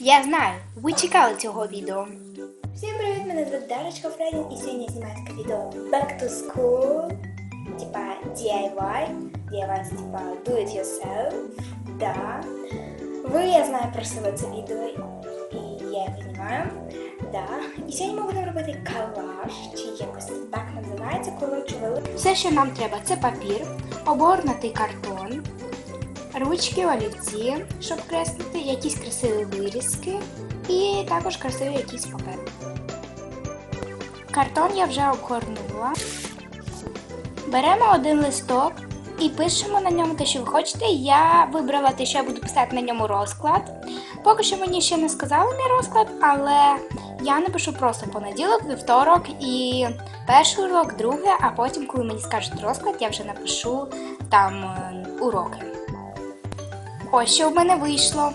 Я знаю, ви чекали цього відео. Всім привіт, мене звати Дарочка Фредін і сьогодні я знімаю таке відео Back to School, типа DIY, DIY типа do it yourself, да. Ви, я знаю, просили це відео, і я його знімаю, да. І сьогодні ми будемо робити калаш, чи якось так називається, коротше, великий. Все, що нам треба, це папір, обгорнутий картон, ручки, олівці, щоб креслити, якісь красиві вирізки і також красивий якийсь папер. Картон я вже обгорнула. Беремо один листок і пишемо на ньому те, що ви хочете. Я вибрала те, що я буду писати на ньому розклад. Поки що мені ще не сказали мій розклад, але я напишу просто понеділок, вівторок і перший урок, другий, а потім, коли мені скажуть розклад, я вже напишу там е, уроки. Ось що в мене вийшло.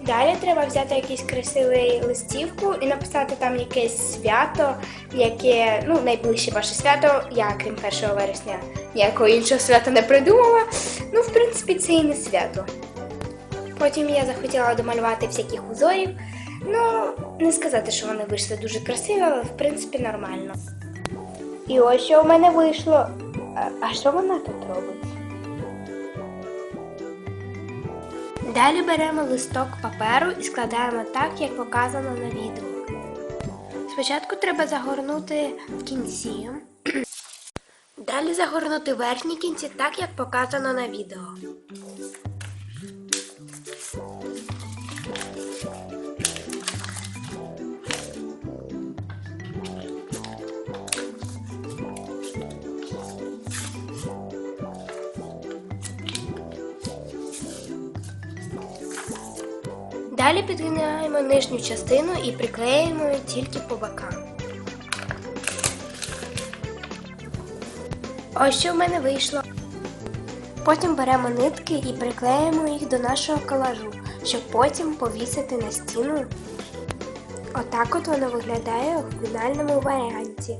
Далі треба взяти якийсь красивий листівку і написати там якесь свято, яке ну найближче ваше свято. Я крім 1 вересня ніякого іншого свята не придумала. Ну, в принципі, це і не свято. Потім я захотіла домалювати всяких узорів. Ну, не сказати, що вони вийшли дуже красиві, але в принципі нормально. І ось що в мене вийшло. А, що вона тут робить? Далі беремо листок паперу і складаємо так, як показано на відео. Спочатку треба загорнути в кінці. Далі загорнути верхні кінці так, як показано на відео. Далі підгинаємо нижню частину і приклеїмо тільки по бокам. Ось що в мене вийшло. Потім беремо нитки і приклеїмо їх до нашого колажу, щоб потім повісити на стіну. Отак от воно виглядає у фінальному варіанті.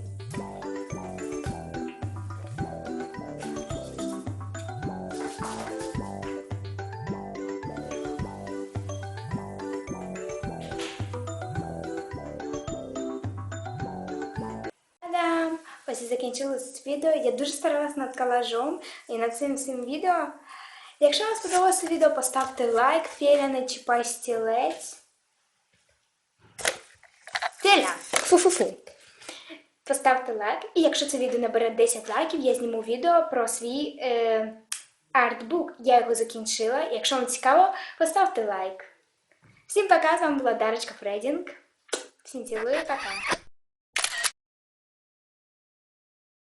Ось і закінчилось відео. Я дуже старалась над колажом і над цим всім відео. Якщо вам сподобалося відео, поставте лайк, Феля не чіпай стілець. Феля! Фу-фу-фу. Поставте лайк. І якщо це відео набере 10 лайків, я зніму відео про свій е, артбук. Я його закінчила. Якщо вам цікаво, поставте лайк. Всім пока, з вами була Дарочка Фредінг. Всім цілую, пока.